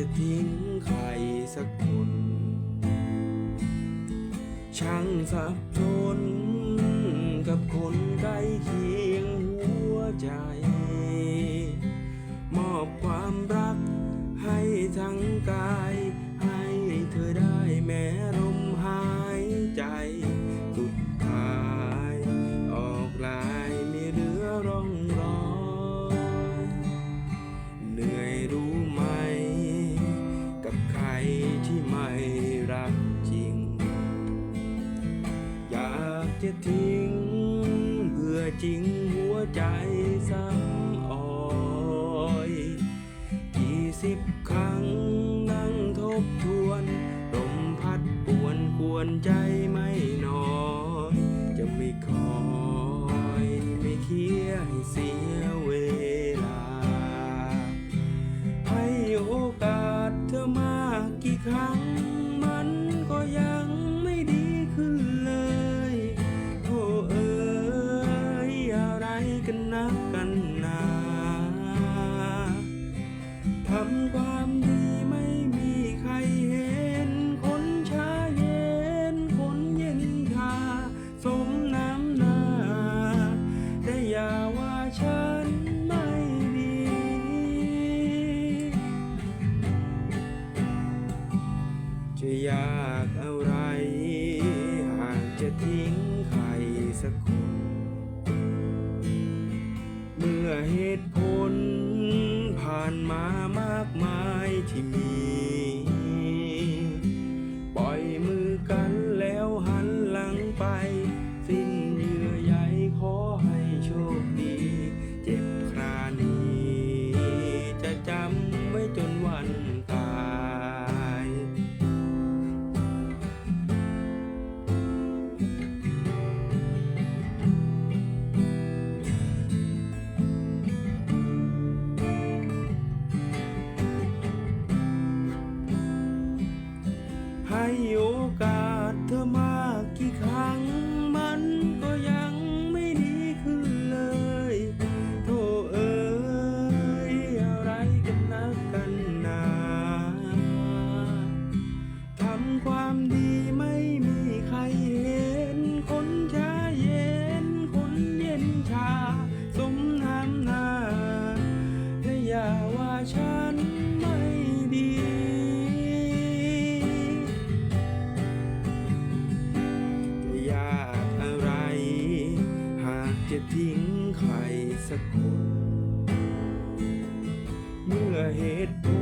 จะทิ้งใครสักคน ช่างสับสนกับคนใกล้เคียงหัวใจ มอบความรักให้ทั้งกาย จะทิ้งเพื่อจริงหัวใจซ้ำอ่อยกี่สิบครั้งนั่งทบทวนลมพัดปวนควรใจไม่ อะไร หากจะทิ้งใครสักคน เมื่อเหตุผลผ่านมามากมายที่มี กาสเธอ เมื่อเหตุผล